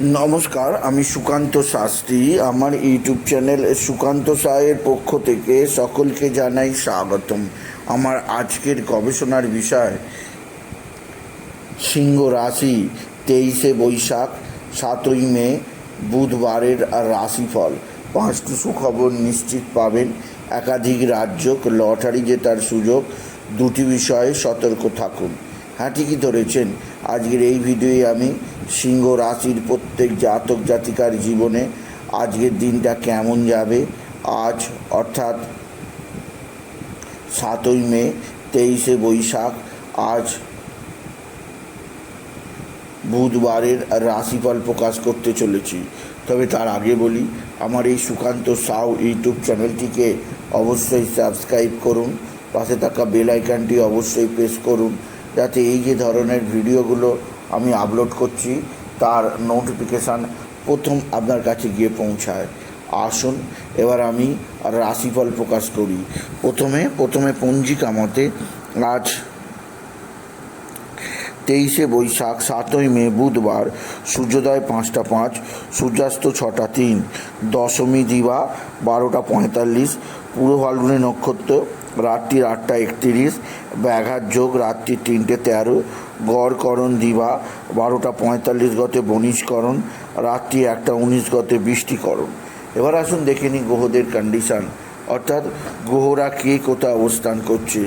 নমস্কার, আমি সুকান্ত শাস্ত্রী। আমার ইউটিউব চ্যানেল সুকান্ত সায়ের পক্ষ থেকে সকলকে জানাই স্বাগতম। আমার আজকের গবেষণার বিষয়, সিংহ রাশি, তেইশে বৈশাখ, সাতই মে, বুধবারের রাশিফল। পাঁচটি সুখবর নিশ্চিত পাবেন। একাধিক রাজ্য লটারি জেতার সুযোগ। দুটি বিষয়ে সতর্ক থাকুন। ঠিকই ধরেছেন। আজকের এই ভিডিওয়ে আমি সিংহ রাশির প্রত্যেক জাতক জাতিকার জীবনে আজকের দিনটা কেমন যাবে? আজ অর্থাৎ সাতই মে, তেইশে বৈশাখ, আজ বুধবারের রাশিফল প্রকাশ করতে চলেছি। তবে তার আগে বলি, আমার এই সুকান্ত সাউ ইউটিউব চ্যানেলটিকে অবশ্যই সাবস্ক্রাইব করুন, পাশে থাকা বেল আইকনটি অবশ্যই প্রেস করুন যাতে এই যে ধরনের ভিডিওগুলো আমি আপলোড করছি, তার নোটিফিকেশান প্রথম আপনার কাছে গিয়ে পৌঁছায়। আসুন, এবার আমি রাশিফল প্রকাশ করি। প্রথমে প্রথমে পঞ্জিকা মতে আজ তেইশে বৈশাখ, সাতই মে, বুধবার, সূর্যোদয় পাঁচটা পাঁচ, সূর্যাস্ত ছটা তিন, দশমী দিবা বারোটা পঁয়তাল্লিশ, পূর্ব ফাল্গুনী নক্ষত্র রাত্রির আটটা একত্রিশ, ব্যাঘাত যোগ রাত্রি তিনটে তেরো, গড়করণ দিবা বারোটা পঁয়তাল্লিশ গতে বনিশকরণ রাত্রি একটা উনিশ গতে বৃষ্টিকরণ। এবার আসুন দেখে নিই গ্রহদের কন্ডিশান অর্থাৎ গ্রহরা কে কোথায় অবস্থান করছে?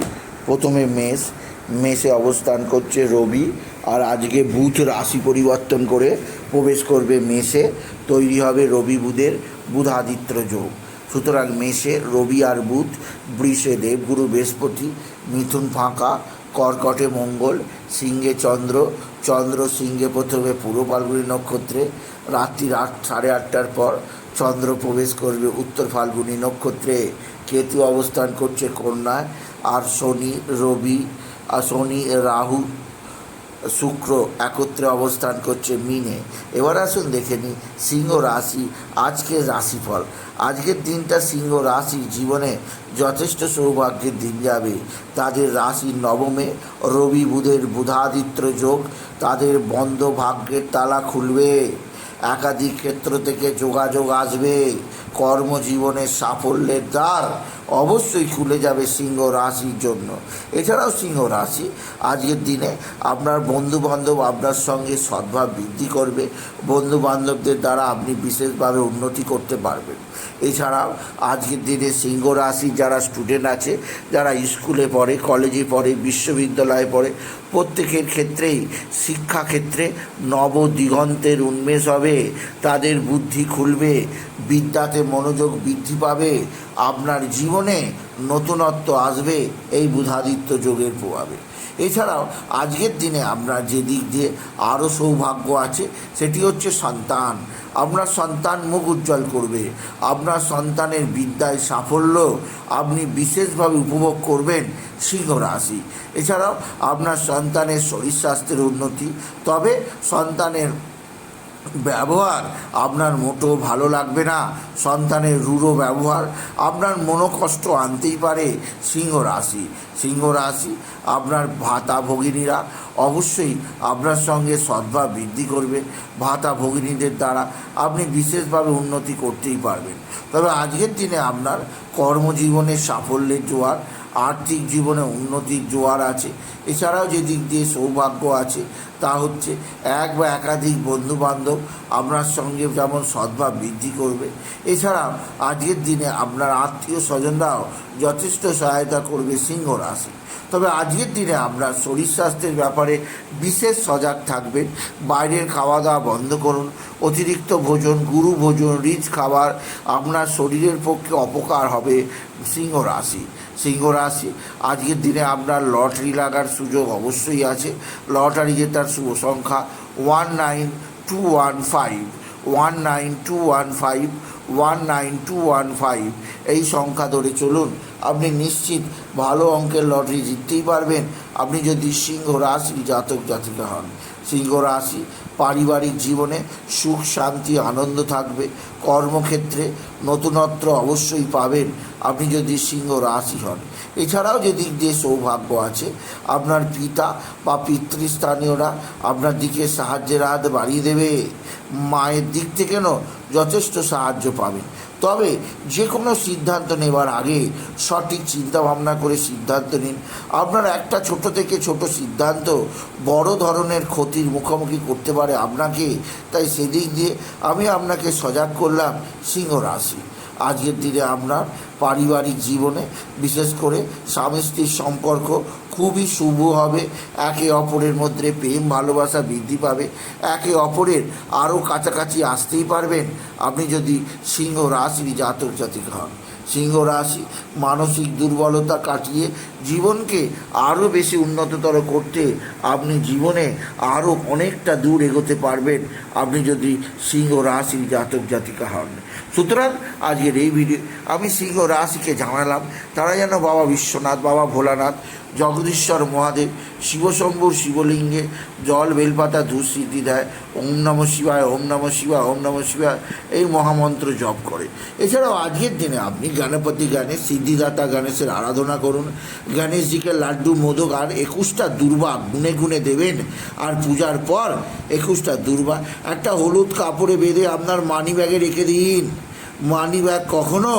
প্রথমে মেষ, মেষে অবস্থান করছে রবি, আর আজকে বুধ রাশি পরিবর্তন করে প্রবেশ করবে মেষে, তৈরি হবে রবি বুধের বুধাদিত্য যোগ। সুতরাং মেষে রবি আর বুধ, বৃষে দেবগুরু বৃহস্পতি, মিথুন ফাঁকা, কর্কটে মঙ্গল, সিংহে চন্দ্র চন্দ্র সিংহে প্রথমে পূর্ব ফাল্গুনী নক্ষত্রে, রাত্রির আট, সাড়ে আটটার পর চন্দ্র প্রবেশ করবে উত্তর ফাল্গুনি নক্ষত্রে। কেতু অবস্থান করছে কন্যায়, আর শনি রবি, আর শনি রাহু। শুক্র একত্রে অবস্থান করছে মিনে। এবার আসুন দেখে নিই সিংহ রাশি, আজকের রাশিফল। আজকের দিনটা সিংহ রাশি জীবনে যথেষ্ট সৌভাগ্যের দিন যাবে। তাদের রাশি নবমে, রবি বুধের বুধাদিত্য যোগ, তাদের বন্ধ ভাগ্যের তালা খুলবে। একাধিক ক্ষেত্র থেকে যোগাযোগ আসবে। কর্মজীবনের সাফল্যের দ্বার অবশ্যই খুলে যাবে সিংহ রাশির জন্য। এছাড়াও সিংহ রাশি, আজকের দিনে আপনার বন্ধু বান্ধব আপনার সঙ্গে সদ্ভাব বৃদ্ধি করবে। বন্ধু বান্ধবদের দ্বারা আপনি বিশেষভাবে উন্নতি করতে পারবেন। এছাড়াও আজকের দিনে সিংহ রাশি যারা স্টুডেন্ট আছে, যারা স্কুলে পড়ে কলেজে পড়ে, বিশ্ববিদ্যালয়ে পড়ে, প্রত্যেকের ক্ষেত্রেই শিক্ষাক্ষেত্রে নব দিগন্তের উন্মেষ হবে। তাদের বুদ্ধি খুলবে, বিদ্যাতে মনোযোগ বৃদ্ধি পাবে, আপনার জীবনে নতুনত্ব আসবে, এই বুধাদিত্য যোগের প্রভাবে। এছাড়াও, আজকের দিনে আপনার যে দিক দিয়ে আরও সৌভাগ্য আছে, সেটি হচ্ছে সন্তান। আপনার সন্তান মুখ উজ্জ্বল করবে, আপনার সন্তানের বিদ্যায় সাফল্য আপনি বিশেষভাবে উপভোগ করবেন সিংহ রাশি। এছাড়াও, আপনার সন্তানের শরীর স্বাস্থ্যের উন্নতি, তবে সন্তানের ব্যবহার। আপনার মোটেও ভালো লাগবে না, সন্তানের রূঢ় ব্যবহার। আপনার মনোকষ্ট আনতেই পারে সিংহ রাশি। সিংহ রাশি, আপনার ভাতা ভগিনীরা অবশ্যই আপনার সঙ্গে সদ্ভাব বৃদ্ধি করবে। ভাতা ভগিনীদের দ্বারা আপনি বিশেষভাবে উন্নতি করতেই পারবেন। তবে আজকের দিনে আপনার কর্মজীবনের সাফল্যের জোয়ার আর্থিক জীবনে উন্নতির জোয়ার আছে। এছাড়াও যে দিক দিয়ে সৌভাগ্য আছে, তা হচ্ছে এক বা একাধিক বন্ধুবান্ধব আপনার সঙ্গে যেমন সদ্ভাব বৃদ্ধি করবে। এছাড়া আজকের দিনে আপনার আত্মীয় স্বজনরাও যথেষ্ট সহায়তা করবে সিংহ রাশি। তবে আজকের দিনে আপনার শরীর স্বাস্থ্যের ব্যাপারে বিশেষ সজাগ থাকবেন। বাইরের খাওয়া দাওয়া বন্ধ করুন, অতিরিক্ত ভোজন, গুরু ভোজন, রিচ খাবার, আপনার শরীরের পক্ষে অপকার হবে সিংহ রাশি। সিংহ রাশি, আজকের দিনে আপনার লটারি লাগার সুযোগ অবশ্যই আছে। লটারি জেতার শুভ সংখ্যা one nine two one five, one nine two one five one nine two one five, এই সংখ্যা ধরে চলুন। আপনি নিশ্চিত ভালো অঙ্কের লটারি জিততেই পারবেন। আপনি যদি সিংহ রাশি জাতক জাতিকা হন, সিংহ রাশি পারিবারিক জীবনে সুখ, শান্তি, আনন্দ থাকবে। কর্মক্ষেত্রে নতুনত্ব অবশ্যই পাবেন। আপনি যদি সিংহ রাশি হন। এছাড়াও যে দিক দিয়ে সৌভাগ্য আছে, আপনার পিতা বা পিতৃস্থানীয়রা আপনার দিকে সাহায্যের হাত বাড়িয়ে দেবে। মায়ের দিক থেকেও যথেষ্ট সাহায্য পাবেন। তবে যে কোনো সিদ্ধান্ত নেবার আগে সঠিক চিন্তা ভাবনা করে সিদ্ধান্ত নিন। আপনার একটা ছোট থেকে ছোট সিদ্ধান্ত বড় ধরনের ক্ষতির মুখোমুখি করতে পারে আপনাকে। তাই সেদিক দিয়ে আমি আপনাকে সজাগ করলাম সিংহ রাশি। আজকের দিনে আমরা পারিবারিক জীবনে, বিশেষ করে স্বামী স্ত্রীর সম্পর্ক খুবই শুভ হবে। একে অপরের মধ্যে প্রেম, ভালোবাসা বৃদ্ধি পাবে। একে অপরের আরও কাছাকাছি আসতেই পারবেন। আপনি যদি সিংহ রাশির জাতক জাতিক হন, সিংহ রাশি মানসিক দুর্বলতা কাটিয়ে জীবনকে আরও বেশি উন্নততর করতে আপনি জীবনে আরও অনেকটা দূর এগোতে পারবেন। আপনি যদি সিংহ রাশির জাতক জাতিকা হন। সুতরাং আজকের এই ভিডিও আমি সিংহ রাশিকে জানালাম। তারা যেন বাবা বিশ্বনাথ, বাবা ভোলানাথ, জগদীশ্বর মহাদেব, শিবশম্ভুর শিবলিঙ্গে জল বেলপাতা ধূসিদ্ধি দেয়, ওম নম শিবায়, ওম নম শিবায়, ওম নম শিবায় এই মহামন্ত্র জপ করে। এছাড়াও আজকের দিনে আপনি গণপতি, গণেশ, সিদ্ধিদাতা, গণেশের আরাধনা করুন। গণেশজিকে লাড্ডু, মোদক আর একুশটা দুর্বা গুনে গুনে দেবেন। আর পূজার পর একুশটা দুর্বা। একটা হলুদ কাপড়ে বেঁধে আপনার মানি ব্যাগে রেখে দিন। মানি ব্যাগ কখনো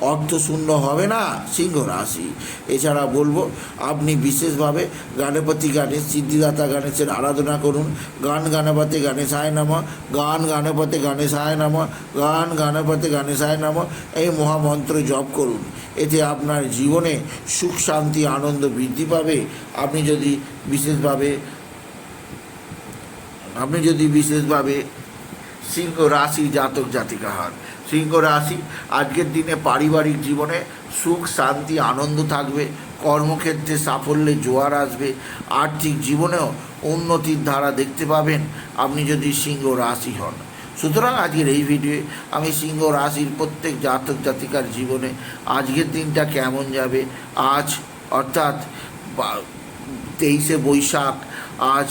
অর্থশূন্য হবে না, সিংহ রাশি। এছাড়া বলব, আপনি বিশেষভাবে গণপতি গণেশ, সিদ্ধিদাতা গণেশের আরাধনা করুন। গান গানপতি গণেশায় নাম, গান গানপতি গণেশায় নাম, গান গানপতি গণেশায় নাম, এই মহামন্ত্র জপ করুন। এতে আপনার জীবনে সুখ, শান্তি, আনন্দ বৃদ্ধি পাবে। আপনি যদি বিশেষভাবে, আপনি যদি বিশেষভাবে সিংহ রাশি জাতক জাতিকা হন সিংহ রাশি আজকের দিনে পারিবারিক জীবনে সুখ, শান্তি, আনন্দ থাকবে, কর্মক্ষেত্রে সাফল্যে জোয়ার আসবে, আর্থিক জীবনেও উন্নতির ধারা দেখতে পাবেন, আপনি যদি সিংহ রাশি হন। সুতরাং আজকের এই ভিডিওয়ে আমি সিংহ রাশির প্রত্যেক জাতক জাতিকার জীবনে আজকের দিনটা কেমন যাবে, আজ অর্থাৎ তেইশে বৈশাখ, আজ